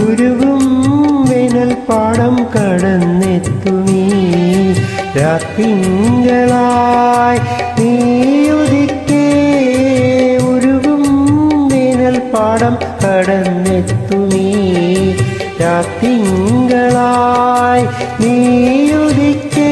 ഉരുവും വേനൽ പാടം കടന്നെത്തുമീ. രാത്തിങ്കളായി നീയുദിക്കേ പാടം കടന്നെത്തുമീ രാത്തിങ്കളായി നീയുദിക്കേ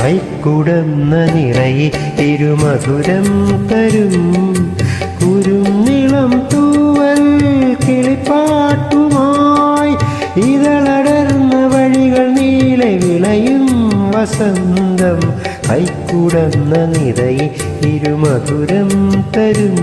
കൈക്കുടന്ന നിറയെ തിരുമധുരം തരും. കുരുന്നിളം തൂവൽ കിളിപ്പാട്ടുമായി ഇതളടർന്ന വഴികൾ നീളെ വിളയും വസന്തം കൈക്കുടന്ന നിറയെ ഇരുമധുരം തരും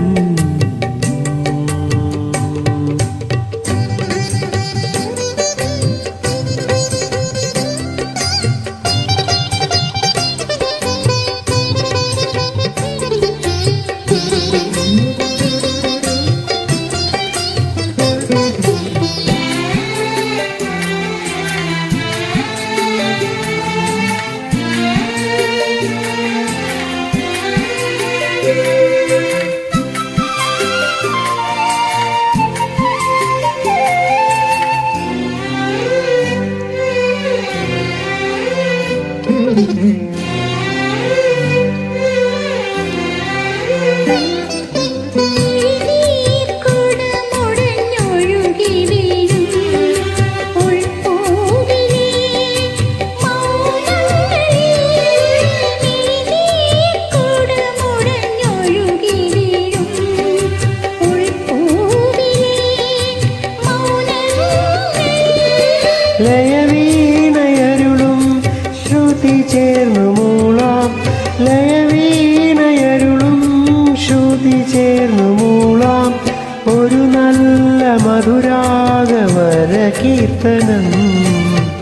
കീർത്തനം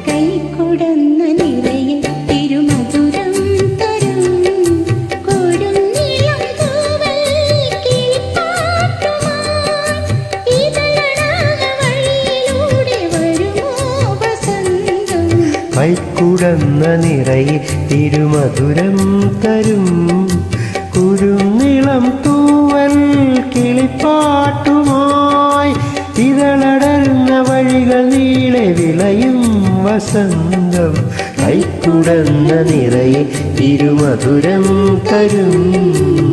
കൈക്കുടന്ന നിറയെ തിരുമധുരം തരും. കൊടുന്നിളം തൂവൽ കിളിപ്പാട്ടുമായി ഇതളടാക വഴിയിലൂടെ വരുമോ വസന്തം. കൈക്കുടന്ന നിറയെ തിരുമധുരം തരും. കുരുന്നിളം തൂവൽ കിളിപ്പാട്ടുമായി വസന്തം കൈക്കുടന്ന നിറയെ തിരുമധുരം തരും.